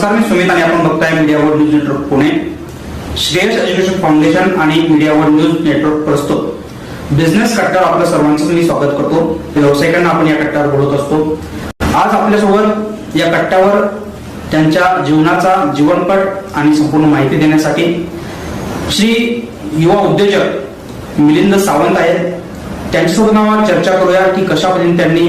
नमस्कार मी सुमित आणि आपण बघताय media world news network Pune. Shreyas education foundation आणि मीडिया वर्ल्ड न्यूज नेटवर्क प्रस्तुत. बिझनेस कट्ट्यावर आपल्या सर्वांचं मी स्वागत करतो. व्यावसायिकांना आपण या कट्ट्यावर बोलत असतो. आज आपल्यासोबत या कट्ट्यावर त्यांच्या जीवनाचा जीवनपट आणि संपूर्ण माहिती देण्यासाठी श्री युवा उद्योजक मिलिंद सावंत आहेत. त्यांच्यासोबत नावावर चर्चा करूया की कशापर्यंत त्यांनी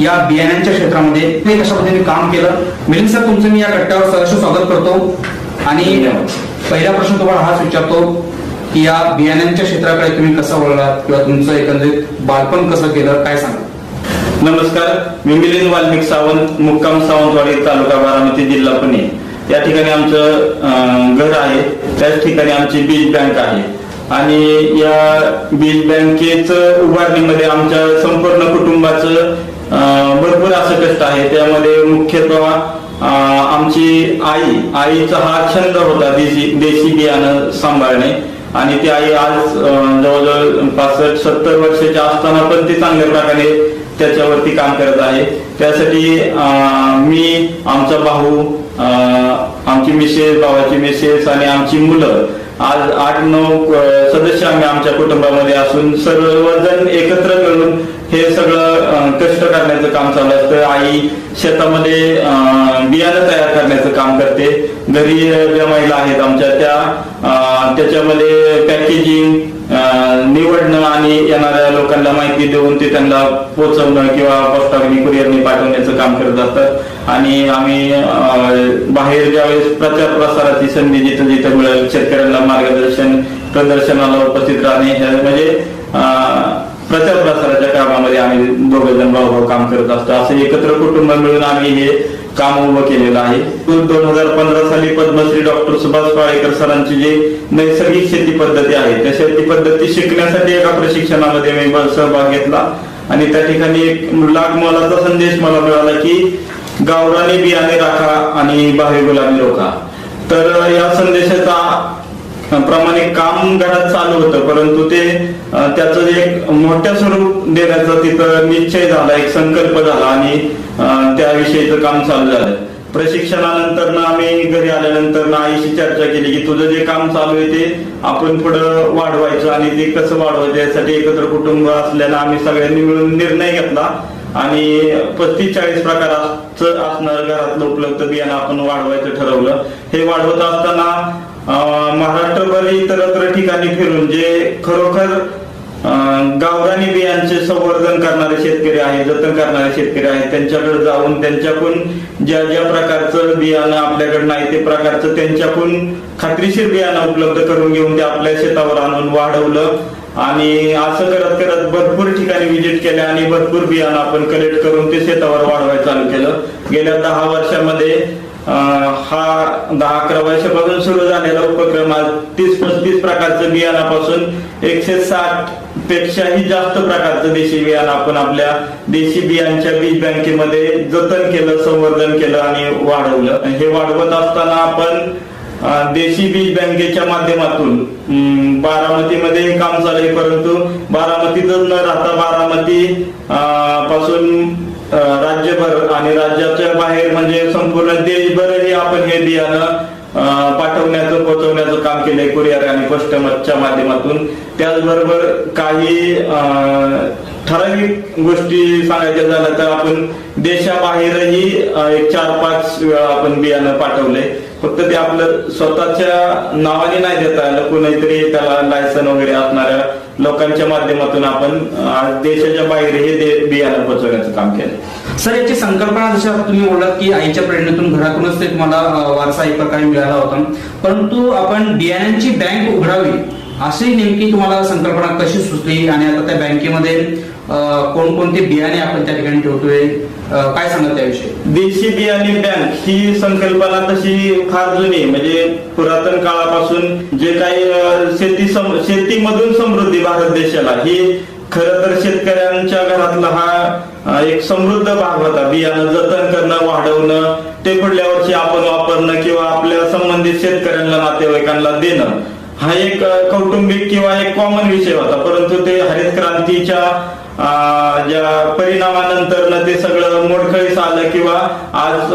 या बियाण्यांच्या क्षेत्रामध्ये. ते कशा पद्धतीने काम केलं? मिलिंद सर तुमचं मी या कट्ट्यावर सहर्ष स्वागत करतो. आणि पहिला प्रश्न तुम्हाला हाच विचारतो की या बियाण्यांच्या क्षेत्राकडे तुम्ही कसं वळलात? किंवा तुमचं एकंदरीत बालपण कसं केलं? काय सांगा नमस्कार. मी मिलिंद वाल्मिक सावंत मुक्काम सावंतवाडी तालुका बारामती जिल्हा पुणे. या ठिकाणी आमचं घर आहे. त्याच ठिकाणी आमची बीज बँक आहे. आणि या बीज बँकेच उभारणीमध्ये आमच्या संपूर्ण कुटुंबाचं भरपूर असं कष्ट आहे. त्यामध्ये मुख्यतः आमची आई आईचा हा छंद होता देशी देशी बियाणं सांभाळणे. आणि ती आई आज जवळजवळ पासष्ट सत्तर वर्षाच्या असताना पण ती चांगल्या प्रकारे त्याच्यावरती काम करत आहे. त्यासाठी मी आमचा भाऊ अं, आमची मिसेस भावाची मिसेस आणि आमची मुलं आज आठ नऊ सदस्य आम्ही आमच्या कुटुंबामध्ये असून सर्वजण एकत्र मिळून हे सगळं कष्ट करण्याचं काम चालू असतं आई शेतामध्ये बियाणं तयार करण्याचं काम करते. घरी ज्या महिला आहेत आमच्या त्या अं, त्याच्यामध्ये पॅकेजिंग निवडणं आणि येणाऱ्या लोकांना माहिती देऊन ते त्यांना पोहोचवणं किंवा पोस्टाने कुरिअरने पाठवण्याचं काम करत असतात. आणि आम्ही अं, बाहेर ज्यावेळेस प्रचार प्रसाराची संधी जिथं जिथं मिळेल शेतकऱ्यांना मार्गदर्शन प्रदर्शनाला उपस्थित राहणे म्हणजे प्रचार प्रसाराच्या कामामध्ये आम्ही दोघ जण भाऊ भाऊ काम करत असतो. असं एकत्र कुटुंब मिळून आम्ही हे काम उभं केलेलं आहे. दोन हजार पंधरा साली पद्मश्री डॉक्टर सुभाष पाळेकर सरांची जी नैसर्गिक शेती पद्धती आहे त्या शेती पद्धती शिकण्यासाठी एका प्रशिक्षणामध्ये मी सहभाग घेतला. आणि त्या ठिकाणी एक लाख मोलाचा संदेश मला मिळाला की गावराने बियाणे राखा आणि बाहेर गुलाबी रोखा. तर या संदेशाचा प्रमाणे काम घरात चालू होतं परंतु ते त्याच त्याचं एक मोठ्या स्वरूप देण्याचा तिथं निश्चय झाला एक संकल्प झाला आणि त्याविषयीचं काम चालू झालं. प्रशिक्षणानंतर ना आम्ही घरी आल्यानंतर ना आईशी चर्चा केली की तुझं जे काम चालू आहे ते आपण पुढं वाढवायचं आणि ते कसं वाढवायचं यासाठी एकत्र कुटुंब असल्यानं आम्ही सगळ्यांनी मिळून निर्णय घेतला. आणि पस्तीस चाळीस प्रकाराचं असणार घरातलं उपलब्ध बियाणं आपण वाढवायचं ठरवलं. हे वाढवत असताना महाराष्ट्रभर इतरत्र ठिकाणी फिरून जे खरोखर गावरानी बियांचे संवर्धन करणारे शेतकरी आहेत जतन करणारे शेतकरी आहेत त्यांच्याकडे जाऊन त्यांच्याकडून ज्या ज्या प्रकारचं बियाणं आपल्याकडे नाही ते प्रकारचं त्यांच्याकडून खात्रीशीर बियाणं उपलब्ध करून घेऊन ते आपल्या शेतावर आणून वाढवलं. आणि असं करत करत भरपूर ठिकाणी विजिट केल्या आणि भरपूर बियाणं आपण कलेक्ट करून ते शेतावर वाढवायला चालू केलं. गेल्या दहा वर्षामध्ये हा दहा अकरा वर्षापासून सुरू झालेला उपक्रम आज तीस पस्तीस प्रकारचं बियाणापासून एकशे साठ पेक्षाही जास्त प्रकारचं देशी बियाणं आपण आपल्या देशी बियांच्या बीज बँकेमध्ये जतन केलं संवर्धन केलं आणि वाढवलं. हे वाढवत असताना आपण देशी बीज बँकेच्या माध्यमातून अं, बारामतीमध्ये काम चालू आहे परंतु बारामतीतच न राहता बारामती अं, पासून राज्यभर आणि राज्याच्या बाहेर म्हणजे संपूर्ण देशभरही आपण हे बियाणं पाठवण्याचं पोहोचवण्याचं काम केलंय कुरिअर आणि कस्टमरच्या माध्यमातून. त्याचबरोबर काही अं, ठराविक गोष्टी सांगायच्या झाल्या तर आपण देशाबाहेरही एक चार पाच वेळा आपण बियाणं पाठवलंय. फक्त ते आपलं स्वतःच्या नावाने नाही देता आलं कुणीतरी त्याला लायसन वगैरे असणाऱ्या लोकांच्या माध्यमातून आपण आज देशाच्या बाहेरही दे- बियाणं पोहोचवण्याचं काम केलं. सर याची संकल्पना जशी तुम्ही बोललात की आईच्या प्रेरणेतून घरातूनच ते तुम्हाला वारसा एक प्रकारे मिळाला होता. परंतु आपण बियाण्यांची बँक उघडावी अशी नेमकी तुम्हाला संकल्पना कशी सुचली? आणि आता त्या बँकेमध्ये कोणकोणते बियाणे आपण त्या ठिकाणी ठेवतोय? काय सांगा त्याविषयी? देशी बियाणे बँक ही संकल्पना तशी फार जुनी म्हणजे पुरातन काळापासून जे काही शेती शेतीमधून समृद्धी भारत देशाला ही खर तर शेतकऱ्यांच्या घरातला हा एक समृद्ध भाग होता. बियाणं जतन करणं वाढवणं ते पुढल्या वर्षी आपण वापरणं किंवा आपल्या संबंधित शेतकऱ्यांना नातेवाईकांना देणं हा एक कौटुंबिक किंवा एक कॉमन विषय होता. परंतु ते हरित क्रांतीच्या परिणामानंतर ते सगळं मोडखळीस आलं किंवा आज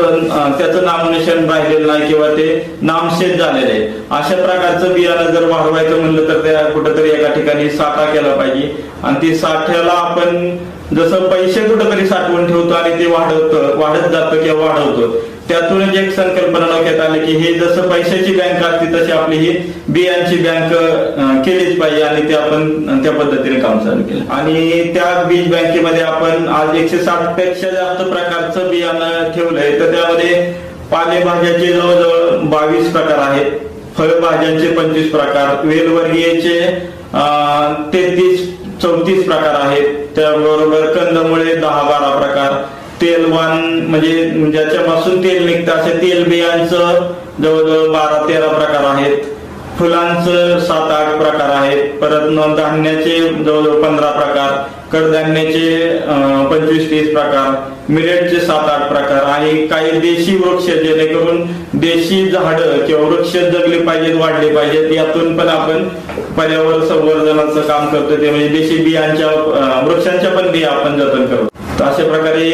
त्याचं नामनिशन राहिलेलं नाही किंवा ते नामशेष झालेलं आहे. अशा प्रकारचं बियाणं जर वाढवायचं म्हणलं तर त्या कुठंतरी एका ठिकाणी साठा केला पाहिजे. आणि ते साठ्याला आपण जसं पैसे कुठंतरी साठवून ठेवतो आणि ते वाढवत वाढत जातं किंवा वाढवतो. त्यातूनच एक संकल्पना डोक्यात आली की हे जसं पैशाची बँक असते तशी आपली ही बियांची बँक केलीच पाहिजे आणि ते आपण त्या पद्धतीने काम चालू केलं. आणि त्या बीज बँकेमध्ये आपण आज एकशे साठपेक्षा जास्त प्रकारचं बियाणं ठेवलंय. तर त्यामध्ये पालेभाज्याचे जवळजवळ बावीस प्रकार आहेत. फळभाज्यांचे पंचवीस प्रकार वेलवर्गीयचे तेहतीस चौतीस प्रकार आहेत. त्याबरोबर कंदमुळे दहा बारा प्रकार तेलवान म्हणजे ज्याच्यापासून तेल निघतं असे तेल बियांचं जवळजवळ बारा तेरा प्रकार आहेत. फुलांचं सात आठ प्रकार आहेत. परत धान्याचे जवळजवळ पंधरा प्रकार कडधान्याचे पंचवीस तीस प्रकार मिलेटचे सात आठ प्रकार आणि काही देशी वृक्ष जेणेकरून देशी झाडं किंवा वृक्ष जगले पाहिजेत वाढले पाहिजेत यातून पण आपण पर्यावरण संवर्धनाचं काम करतो ते म्हणजे देशी बियांच्या वृक्षांच्या पण बिया आपण जतन करतो अशा प्रकारे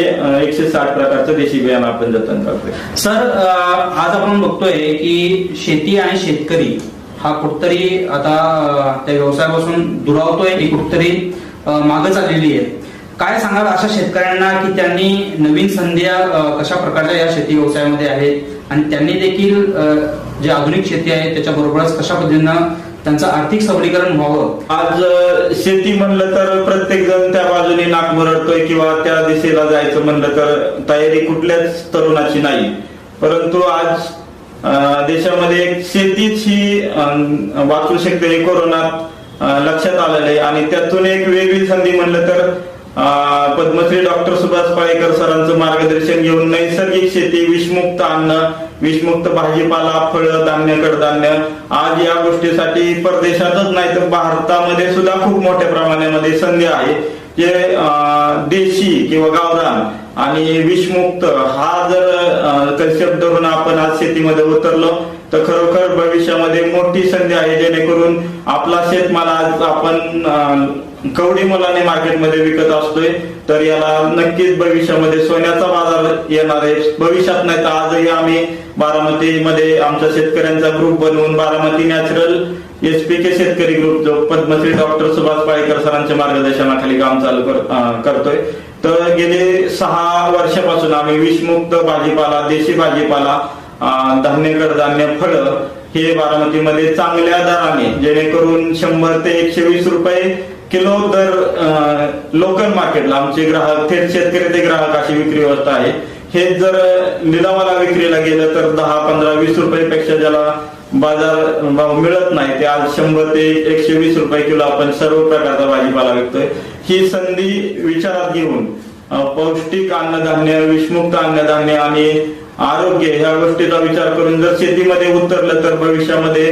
एकशे साठ प्रकारचं देशी बियाणं आपण जतन करतोय. सर आज आपण बघतोय की शेती आणि शेतकरी हा कुठतरी आता त्या व्यवसायापासून दुरावतोय ही कुठतरी अ, मागं चाललेली आहे. काय सांगाल अशा शेतकऱ्यांना की त्यांनी नवीन संध्या कशा प्रकारच्या या शेती व्यवसायामध्ये आहेत आणि त्यांनी देखील जे आधुनिक शेती आहे त्याच्या बरोबरच कशा पद्धतीनं त्यांचं आर्थिक सबलीकरण व्हावं? आज शेती म्हणलं तर प्रत्येक जण त्या बाजूने नाक मुरडतोय किंवा त्या दिशेला जायचं म्हणलं तर तयारी कुठल्याच तरुणाची नाही. परंतु आज देशामध्ये शेतीच ही वाचू शकते हे कोरोनात लक्षात आलेलं आहे. आणि त्यातून एक वेगळी संधी म्हणलं तर पद्मश्री डॉक्टर सुभाष पाळेकर सरांचं मार्गदर्शन घेऊन नैसर्गिक शेती विषमुक्त अन्न विषमुक्त भाजीपाला फळ धान्य कडधान्य आज या गोष्टीसाठी परदेशातच नाही तर भारतामध्ये सुद्धा खूप मोठ्या प्रमाणामध्ये संधी आहे. जे अं, देशी किंवा गावरान आणि विषमुक्त हा जर कन्सेप्ट धरून आपण आज शेतीमध्ये उतरलो तर खरोखर भविष्यामध्ये मोठी संधी आहे जेणेकरून आपला शेतमाल आज आपण कवडी मुलाने मार्केटमध्ये विकत असतोय तर याला नक्कीच भविष्यामध्ये सोन्याचा बाजार येणार आहे. भविष्यात नाही तर आजही आम्ही बारामतीमध्ये आमच्या शेतकऱ्यांचा ग्रुप बनवून बारामती नॅचरल एसपीके शेतकरी ग्रुप जो पद्मश्री डॉक्टर सुभाष पाळेकर सरांच्या मार्गदर्शनाखाली काम चालू करतोय. तर गेले सहा वर्षापासून आम्ही विषमुक्त भाजीपाला देशी भाजीपाला धान्य कडधान्य फळं हे बारामतीमध्ये चांगल्या दराने जेणेकरून शंभर ते एकशे वीस रुपये किलो दर लोकल मार्केटला आमचे ग्राहक थेट शेतकरी ते ग्राहक अशी विक्री व्यवस्था आहे. हे जर लिलावाला विक्रीला गेलं तर दहा पंधरा वीस रुपये पेक्षा ज्याला बाजार भाव मिळत नाही ते आज शंभर ते एकशे वीस रुपये किलो आपण सर्व प्रकारचा भाजीपाला विकतोय. ही संधी विचारात घेऊन पौष्टिक अन्नधान्य विषमुक्त अन्नधान्य आणि आरोग्य ह्या गोष्टीचा विचार करून जर शेतीमध्ये उतरलं तर भविष्यामध्ये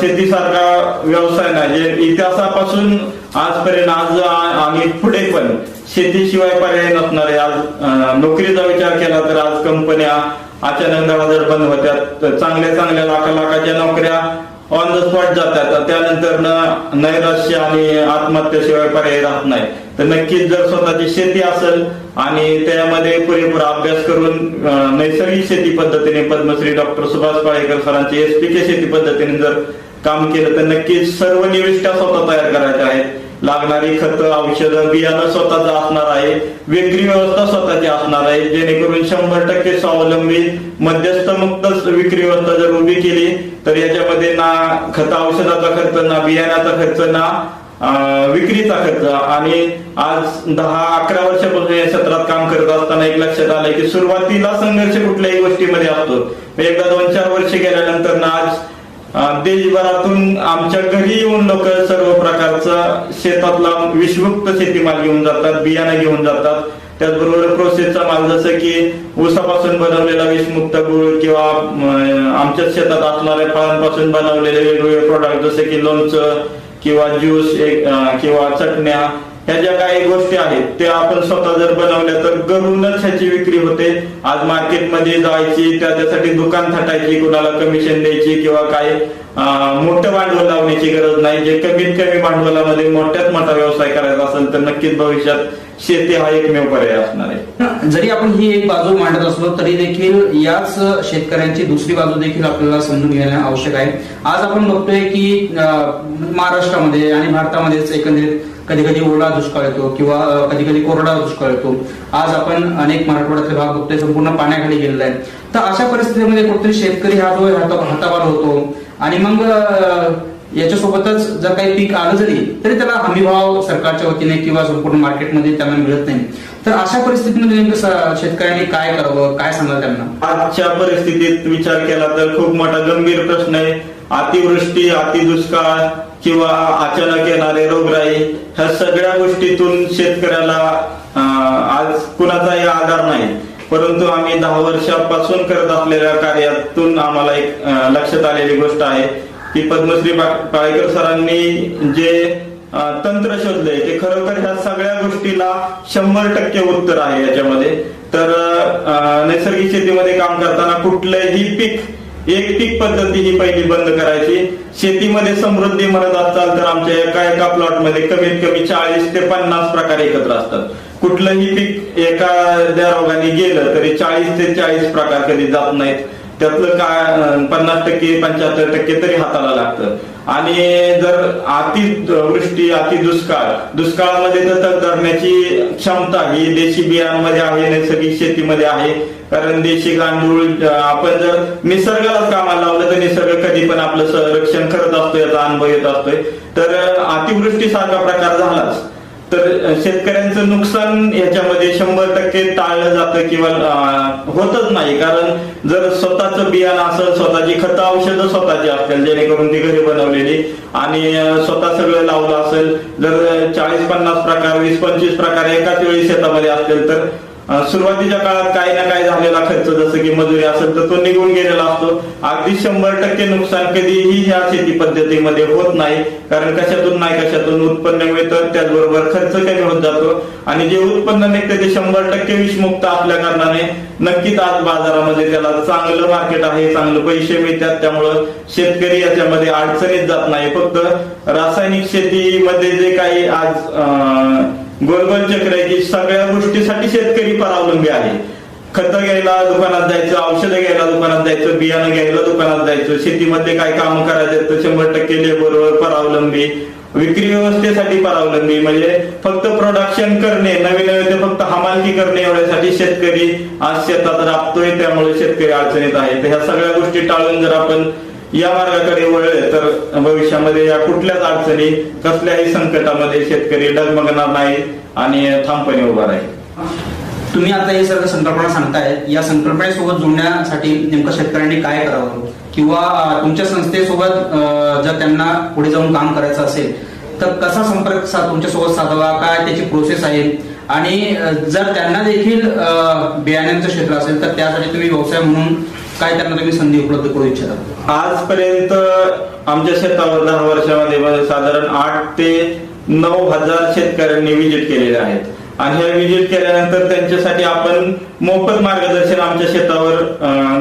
शेतीसारखा व्यवसाय नाही. जे इतिहासापासून आजपर्यंत आज आणि पुढे पण शेतीशिवाय पर्याय नसणार आज नोकरीचा विचार केला तर आज कंपन्या अचानक दरवाजा बंद होत्यात तर चांगल्या चांगल्या लाखा लाखाच्या नोकऱ्या ऑन द स्पॉट जातात. तर त्यानंतर नैराश्य आणि आत्महत्याशिवाय पर्याय राहत नाही. तर नक्कीच जर स्वतःची शेती असेल आणि त्यामध्ये पुरेपूर अभ्यास करून नैसर्गिक शेती पद्धतीने पद्मश्री डॉक्टर सुभाष पाळेकर सरांची एसपीके शेती पद्धतीने जर काम केलं तर नक्कीच सर्व निविष्ठा स्वतः तयार करायच्या आहेत. लागणारी खत औषधं बियाणं स्वतःच असणार आहे. विक्री व्यवस्था स्वतःची असणार आहे. जेणेकरून शंभर टक्के स्वावलंबी मध्यस्थ मुक्त विक्री व्यवस्था जर उभी केली तर याच्यामध्ये ना खत औषधाचा खर्च ना बियाण्याचा खर्च ना विक्रीचा खर्च. आणि आज दहा अकरा वर्षापासून या क्षेत्रात काम करत असताना एक लक्षात आलंय की सुरुवातीला संघर्ष कुठल्याही गोष्टीमध्ये असतो. एकदा दोन चार वर्ष गेल्यानंतर ना आज देशभरातून आमच्या घरी येऊन लोक सर्व प्रकारचा शेतातला विषमुक्त शेतीमाल घेऊन जातात बियाणं घेऊन जातात. त्याचबरोबर प्रोसेसचा माल जसं की ऊसापासून बनवलेला विषमुक्त गुळ किंवा आमच्या शेतात असणाऱ्या फळांपासून बनवलेले वेगवेगळे प्रोडक्ट जसे की लोणचं किंवा ज्यूस किंवा चटण्या ह्या ज्या काही गोष्टी आहेत त्या आपण स्वतः जर बनवल्या तर घरूनच ह्याची विक्री होते. आज मार्केटमध्ये जायची त्याच्यासाठी दुकान थाटायची कुणाला कमिशन द्यायची किंवा काय मोठं भांडवल लावण्याची गरज नाही. जे कमीत कमी भांडवलामध्ये मोठ्यात मोठा व्यवसाय करायचा असेल तर नक्कीच भविष्यात शेती हा एकमेव पर्याय असणार आहे. जरी आपण ही एक बाजू मांडत असलो तरी देखील याच शेतकऱ्यांची दुसरी बाजू देखील आपल्याला समजून घेणे आवश्यक आहे. आज आपण बघतोय की महाराष्ट्रामध्ये आणि भारतामध्येच एकंदरीत कधी कधी ओला दुष्काळ येतो किंवा कधी कधी कोरडा दुष्काळ येतो. आज आपण अनेक मराठवाड्यातले भाग बघतोय संपूर्ण पाण्याखाली गेलेला आहे. तर अशा परिस्थितीमध्ये कुठेतरी शेतकरी हा जो हातावर होतो. आणि मग याच्यासोबतच जर काही पीक आलं जरी तरी त्याला हमीभाव सरकारच्या वतीने किंवा संपूर्ण मार्केटमध्ये त्यांना मिळत नाही. तर अशा परिस्थितीमध्ये नेमकं शेतकऱ्यांनी काय करावं काय सांगा त्यांना? आजच्या परिस्थितीत विचार केला तर खूप मोठा गंभीर प्रश्न आहे. अतिवृष्टी अतिदुष्काळ किंवा अचानक येणारे रोगराई ह्या सगळ्या गोष्टीतून शेतकऱ्याला आज कुणाचाही आधार नाही. परंतु आम्ही दहा वर्षापासून करत असलेल्या कार्यातून आम्हाला एक लक्षात आलेली गोष्ट आहे की पद्मश्री पाळेकर सरांनी जे तंत्र शोधले ते खरोखर ह्या सगळ्या गोष्टीला शंभर टक्के उत्तर आहे याच्यामध्ये. तर नैसर्गिक शेतीमध्ये काम करताना कुठलंही पीक एक पीक पद्धती ही पहिली बंद करायची. शेतीमध्ये समृद्धी म्हणत असाल तर आमच्या एका एका प्लॉटमध्ये कमीत कमी चाळीस ते पन्नास प्रकार एकत्र असतात. कुठलंही पीक एखाद्या रोगाने गेलं तरी चाळीस ते चाळीस प्रकार कधी जात नाहीत. त्यातलं काय पन्नास टक्के पंच्याहत्तर टक्के तरी हाताला लागतं. आणि जर अतिवृष्टी अति दुष्काळ दुष्काळामध्ये दत्तक धरण्याची क्षमता ही देशी बियांमध्ये आहे नैसर्गिक शेतीमध्ये आहे. कारण देशी गांडूळ आपण जर निसर्गाला कामाला लावलं तर निसर्ग कधी पण आपलं संरक्षण करत असतो याचा अनुभव येत असतोय. तर अतिवृष्टी सारखा प्रकार झालाच. तर शेतकऱ्यांचं नुकसान याच्यामध्ये शंभर टक्के टाळलं जातं किंवा होतच नाही. कारण जर स्वतःच बियाणं असेल स्वतःची खतं औषधं स्वतःची असतील जेणेकरून ती घरी बनवलेली आणि स्वतः सगळं लावलं असेल जर चाळीस पन्नास प्रकार वीस पंचवीस प्रकार एकाच वेळी शेतामध्ये असतील तर सुरुवातीच्या काळात काही ना काही झालेला खर्च जसं की मजुरी असेल तर तो निघून गेलेला असतो. अगदी शंभर टक्के नुकसान कधीही ह्या शेती पद्धतीमध्ये होत नाही कारण कशातून नाही कशातून उत्पन्न मिळतं त्याचबरोबर खर्च कमी होत जातो. आणि जे उत्पन्न निघते ते शंभर टक्के विषमुक्त असल्या कारणाने. नक्कीच आज बाजारामध्ये त्याला चांगलं मार्केट आहे चांगलं पैसे मिळतात त्यामुळं शेतकरी याच्यामध्ये अडचणीत जात नाही. फक्त रासायनिक शेतीमध्ये जे काही आज अं, गोलगोल चक्र आहे की सगळ्या गोष्टीसाठी शेतकरी परावलंबी आहे. खत घ्यायला दुकानात जायचं औषधं घ्यायला दुकानात जायचं बियाणं घ्यायला दुकानात जायचं. शेतीमध्ये काय काम करायचं तर शंभर टक्के लेबरवर परावलंबी. विक्री व्यवस्थेसाठी परावलंबी. म्हणजे फक्त प्रोडक्शन करणे नवीन नवीन फक्त हमालकी करणे एवढ्यासाठी शेतकरी आज शेतात राबतोय त्यामुळे शेतकरी अडचणीत आहे तर ह्या सगळ्या गोष्टी टाळून जर आपण या मार्गाकडे वळले तर भविष्यामध्ये या कुठल्याच अडचणी कसल्याही संकटामध्ये शेतकरी डगमगणार नाही आणि ठामपणे उभा राहील. तुम्ही आता हे सर्व संकल्पना सांगताय या संकल्पनेसोबत जुळण्यासाठी नेमकं शेतकऱ्यांनी काय करावं? किंवा तुमच्या संस्थेसोबत अं, जर त्यांना पुढे जाऊन काम करायचं असेल तर कसा संपर्क सा तुमच्यासोबत साधावा? काय त्याची प्रोसेस आहे? आणि जर त्यांना देखील अं, बियाण्यांचं क्षेत्र असेल तर त्यासाठी तुम्ही व्यवसाय म्हणून काय त्यांना तुम्ही संधी उपलब्ध करू इच्छिता? आजपर्यंत आमच्या शेतावर दहा वर्षामध्ये साधारण आठ ते नऊ हजार शेतकऱ्यांनी विजिट केलेले आहेत. आणि ह्या विजिट केल्यानंतर त्यांच्यासाठी आपण मोफत मार्गदर्शन आमच्या शेतावर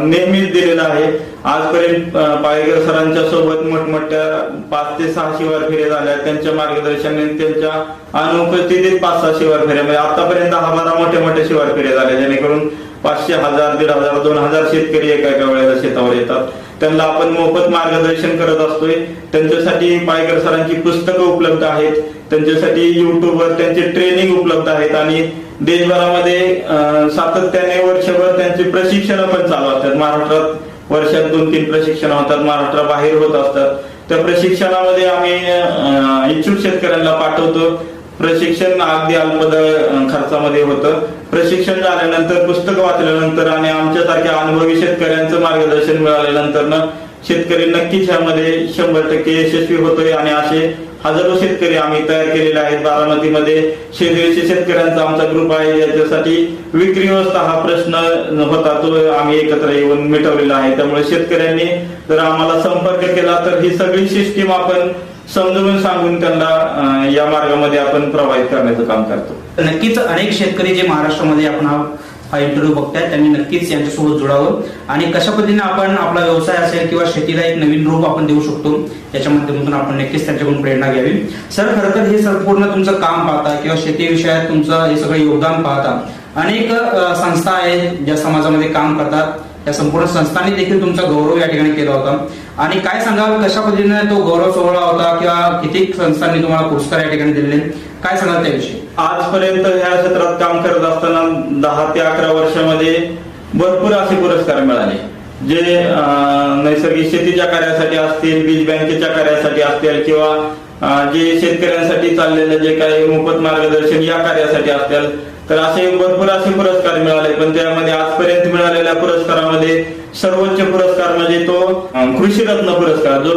नेहमीच दिलेलं आहे. आजपर्यंत अं, पाळेकर सरांच्या सोबत मोठमोठ्या पाच ते सहा शिवार फेऱ्या झाल्या त्यांच्या मार्गदर्शनाने त्यांच्या अनुपस्थितीत पाच सहा शिवार फेऱ्या म्हणजे आतापर्यंत हा बारा मोठ्या मोठ्या शिवार फेऱ्या झाल्या जेणेकरून पाचशे हजार दीड हजार दोन हजार शेतकरी एका एका वेळेला शेतावर येतात. त्यांना आपण मोफत मार्गदर्शन करत असतोय. त्यांच्यासाठी पायकर सरांची पुस्तकं उपलब्ध आहेत. त्यांच्यासाठी युट्यूबवर त्यांचे ट्रेनिंग उपलब्ध आहेत आणि देशभरामध्ये सातत्याने वर्षभर त्यांचे प्रशिक्षण पण चालू असतात. महाराष्ट्रात वर्षात दोन तीन प्रशिक्षण होतात. महाराष्ट्राबाहेर होत असतात. त्या प्रशिक्षणामध्ये आम्ही इच्छुक शेतकऱ्यांना पाठवतो. प्रशिक्षण अगदी अल्प खर्चामध्ये होतं. प्रशिक्षण झाल्यानंतर पुस्तक वाचल्यानंतर आणि आमच्यासारख्या अनुभवी शेतकऱ्यांचं मार्गदर्शन मिळाल्यानंतर शेतकरी नक्कीच ह्यामध्ये शंभर टक्के यशस्वी होतोय आणि असे हजारो शेतकरी आम्ही तयार केलेले आहेत बारामतीमध्ये. शेतकरी शेतकऱ्यांचा आमचा ग्रुप आहे. याच्यासाठी विक्री व्यवस्था हा प्रश्न होता तो आम्ही एकत्र येऊन मिटवलेला आहे. त्यामुळे शेतकऱ्यांनी जर आम्हाला संपर्क केला तर ही सगळी सिस्टीम आपण समजून सांगून त्यांना या मार्गामध्ये आपण प्रवाहित करण्याचं काम करतो. नक्कीच अनेक शेतकरी जे महाराष्ट्रामध्ये आपण हा इंटरव्ह्यू बघताय त्यांनी नक्कीच यांच्यासोबत जुडावं. आणि कशा पद्धतीने आपण आपला व्यवसाय असेल किंवा शेतीला एक नवीन रूप आपण देऊ शकतो याच्या माध्यमातून आपण नक्कीच त्यांच्याकडून प्रेरणा घ्यावी. सर खरं तर हे संपूर्ण तुमचं काम पाहता किंवा शेती विषयात तुमचं हे सगळं योगदान पाहता अनेक संस्था आहेत ज्या समाजामध्ये काम करतात. त्या संपूर्ण संस्थांनी देखील तुमचा गौरव या ठिकाणी केला होता. आणि काय सांगाल कशा पद्धतीने तो गौरव सोहळा होता किंवा किती संस्थांनी तुम्हाला पुरस्कार या ठिकाणी दिले काय सांगाल त्याविषयी? आजपर्यंत ह्या क्षेत्रात काम करत असताना दहा ते अकरा वर्षामध्ये भरपूर असे पुरस्कार मिळाले. जे नैसर्गिक शेतीच्या कार्यासाठी असतील बीज बँकेच्या कार्यासाठी असतील किंवा जे शेतकऱ्यांसाठी चाललेलं जे काही मोफत मार्गदर्शन या कार्यासाठी असतील तर असे भरपूर असे पुरस्कार मिळाले. पण त्यामध्ये आजपर्यंत मिळालेल्या पुरस्कारामध्ये सर्वोच्च पुरस्कार म्हणजे तो कृषी रत्न पुरस्कार जो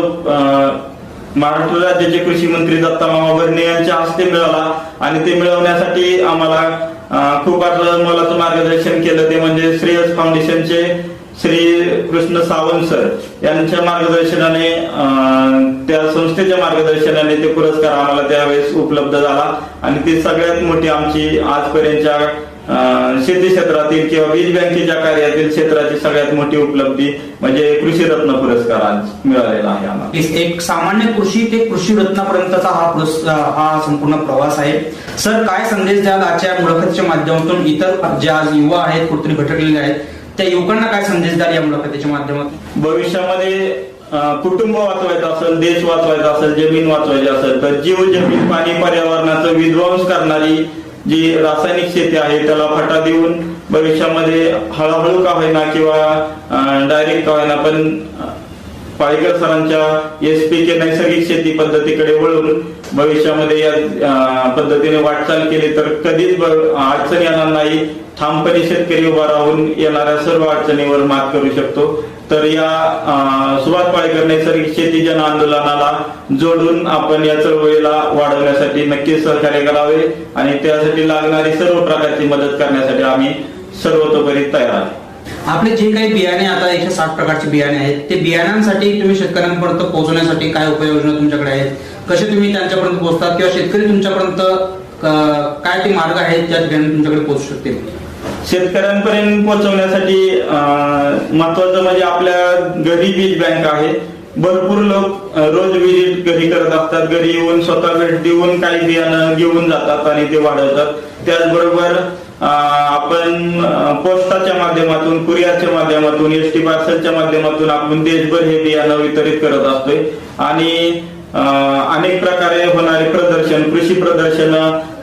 महाराष्ट्र राज्याचे कृषी मंत्री दत्ता मामा भरणे यांच्या हस्ते मिळाला. आणि ते मिळवण्यासाठी आम्हाला खूप आपलं मोलाचं मार्गदर्शन केलं. ते म्हणजे श्रेयस फाउंडेशनचे श्री कृष्ण सावंत सर यांच्या मार्गदर्शनाने अं, त्या संस्थेच्या मार्गदर्शनाने ते पुरस्कार आम्हाला त्यावेळेस उपलब्ध झाला. आणि ती सगळ्यात मोठी आमची आजपर्यंतच्या अं, शेती क्षेत्रातील किंवा वीज बँकेच्या कार्यातील क्षेत्राची सगळ्यात मोठी उपलब्धी म्हणजे कृषी रत्न पुरस्कार आज मिळालेला आहे आम्हाला. एक- सामान्य कृषी ते कृषी रत्नापर्यंतचा हा हा संपूर्ण प्रवास आहे. सर काय संदेश द्याल आजच्या मुलाखतीच्या माध्यमातून इतर जे आज युवा आहेत कुठेतरी भटकलेले आहेत त्या युवकांना काय संदेश द्याल या मुलाखतीच्या माध्यमातून? भविष्यामध्ये कुटुंब वाचवायचं असेल देश वाचवायचा असेल जमीन वाचवायची असेल तर जीव जमीन पाणी पर्यावरणाचं विध्वंस करणारी जी रासायनिक शेती आहे त्याला फटा देऊन भविष्यामध्ये हळूहळू का होईना किंवा डायरेक्ट का होईना पण अं, पाळीकर सरांच्या एस पी के नैसर्गिक शेती पद्धतीकडे वळून भविष्यामध्ये या पद्धतीने वाटचाल केली तर कधीच अडचण येणार नाही. ठामपणे शेतकरी उभा राहून येणाऱ्या सर्व अडचणीवर मात करू शकतो. तर या सुभाष पाळेकर नैसर्गिक शेती जन आंदोलनाला जोडून आपण या चळवळीला वाढवण्यासाठी नक्कीच सहकार्य करावे आणि त्यासाठी लागणारी सर्व प्रकारची मदत करण्यासाठी आम्ही सर्वतोपरी तयार आहोत. आपले जे काही बियाणे आता एकशे साठ प्रकारचे बियाणे आहेत ते बियाण्यांसाठी तुम्ही शेतकऱ्यांपर्यंत पोहोचवण्यासाठी काय उपाययोजना तुमच्याकडे आहेत? कसे तुम्ही त्यांच्यापर्यंत पोहोचतात किंवा शेतकरी तुमच्यापर्यंत काय ते मार्ग आहेत ज्या ठिकाणी तुमच्याकडे पोहोचू शकतील? शेतकऱ्यांपर्यंत पोहोचवण्यासाठी अं, महत्वाचं म्हणजे आपल्या घरी बीज बँक आहे भरपूर लोक रोज विजिट घरी करत असतात. घरी येऊन स्वतः भेट देऊन काही बियाणं घेऊन जातात आणि ते वाढवतात. त्याचबरोबर आपण पोस्टाच्या माध्यमातून कुरिअरच्या माध्यमातून एस टी पार्सलच्या माध्यमातून आपण देशभर हे बियाणं वितरित करत असतोय. आणि अनेक प्रकारे होणारे प्रदर्शन कृषी प्रदर्शन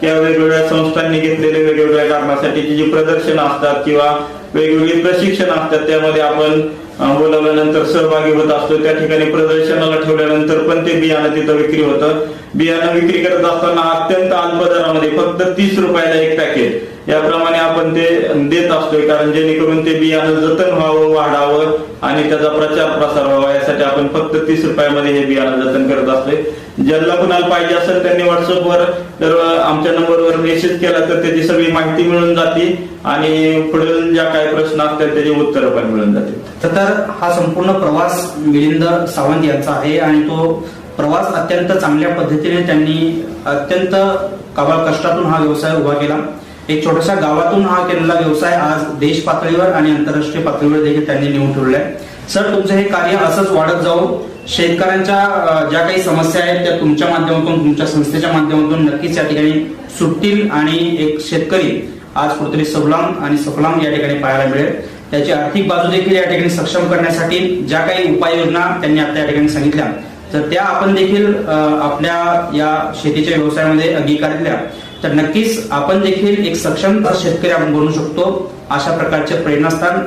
किंवा वेगवेगळ्या संस्थांनी घेतलेले वेगवेगळ्या कारणासाठीची जी प्रदर्शन असतात किंवा वेगवेगळी प्रशिक्षण असतात त्यामध्ये आपण बोलावल्यानंतर बोलवल्यानंतर सहभागी होत असतो त्या ठिकाणी प्रदर्शनाला ठेवल्यानंतर पण ते बियाणं तिथं विक्री होतं. बियाणं विक्री करत असताना अत्यंत अल्प दरामध्ये फक्त तीस रुपयाला एक पॅकेट याप्रमाणे आपण ते देत असतोय कारण जेणेकरून ते बियाणं जतन व्हावं वाढावं आणि त्याचा प्रचार प्रसार व्हावा यासाठी आपण फक्त तीस रुपयामध्ये हे बियाणं जतन करत असतोय. ज्यांना कुणाला पाहिजे असेल त्यांनी व्हॉट्सअपवर जर आमच्या नंबरवर मेसेज केला तर त्याची सगळी माहिती मिळून जाते आणि पुढील ज्या काही प्रश्न असतात त्याची उत्तरं पण मिळून जाते. तर हा संपूर्ण प्रवास मिलिंद सावंत यांचा आहे आणि तो प्रवास अत्यंत चांगल्या पद्धतीने त्यांनी अत्यंत कबाळ कष्टातून हा व्यवसाय उभा केला. एक छोट्याशा गावातून हा केलेला व्यवसाय आज देश पातळीवर आणि आंतरराष्ट्रीय पातळीवर देखील त्यांनी नेऊन ठेवलाय सर तुमचं हे कार्य असंच वाढत जाऊन शेतकऱ्यांच्या ज्या काही समस्या आहेत त्या तुमच्या माध्यमातून तुमच्या संस्थेच्या माध्यमातून नक्कीच या ठिकाणी सुटतील आणि एक शेतकरी आज कुठेतरी सबलाम आणि सफलाम या ठिकाणी पाहायला मिळेल. त्याची आर्थिक बाजू देखील या ठिकाणी सक्षम करण्यासाठी ज्या काही उपाययोजना त्यांनी आपल्या या ठिकाणी सांगितल्या. तर त्या आपण देखील आपल्या या शेतीच्या व्यवसायामध्ये अंगीकारल्या तर नक्कीच आपण देखील एक सक्षम शेतकरी आपण बनू शकतो. अशा प्रकारचे प्रेरणास्थान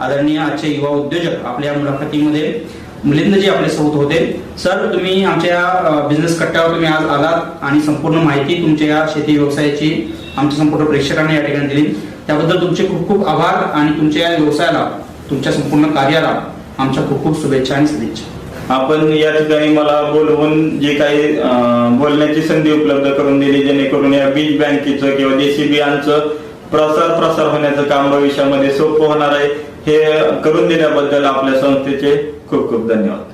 आदरणीय आजचे युवा उद्योजक आपल्या मुलाखतीमध्ये मिलिंदजी आपले सोबत होते. सर तुम्ही आमच्या बिझनेस कट्ट्यावर तुम्ही आज आलात आणि संपूर्ण माहिती तुमच्या या शेती व्यवसायाची आमच्या संपूर्ण प्रेक्षकांना या ठिकाणी दिली. त्याबद्दल तुमचे खूप खूप आभार आणि तुमच्या या व्यवसायाला तुमच्या संपूर्ण कार्याला आमच्या खूप खूप शुभेच्छा आणि सदिच्छा आपण या ठिकाणी मला बोलवून जे काही बोलण्याची संधी उपलब्ध करून दिली जेणेकरून या बीज बँकेचं किंवा देशी बियांचं प्रसार प्रसार होण्याचं काम भविष्यामध्ये सोपं होणार आहे. हे करून दिल्याबद्दल आपल्या संस्थेचे खूप खूप धन्यवाद.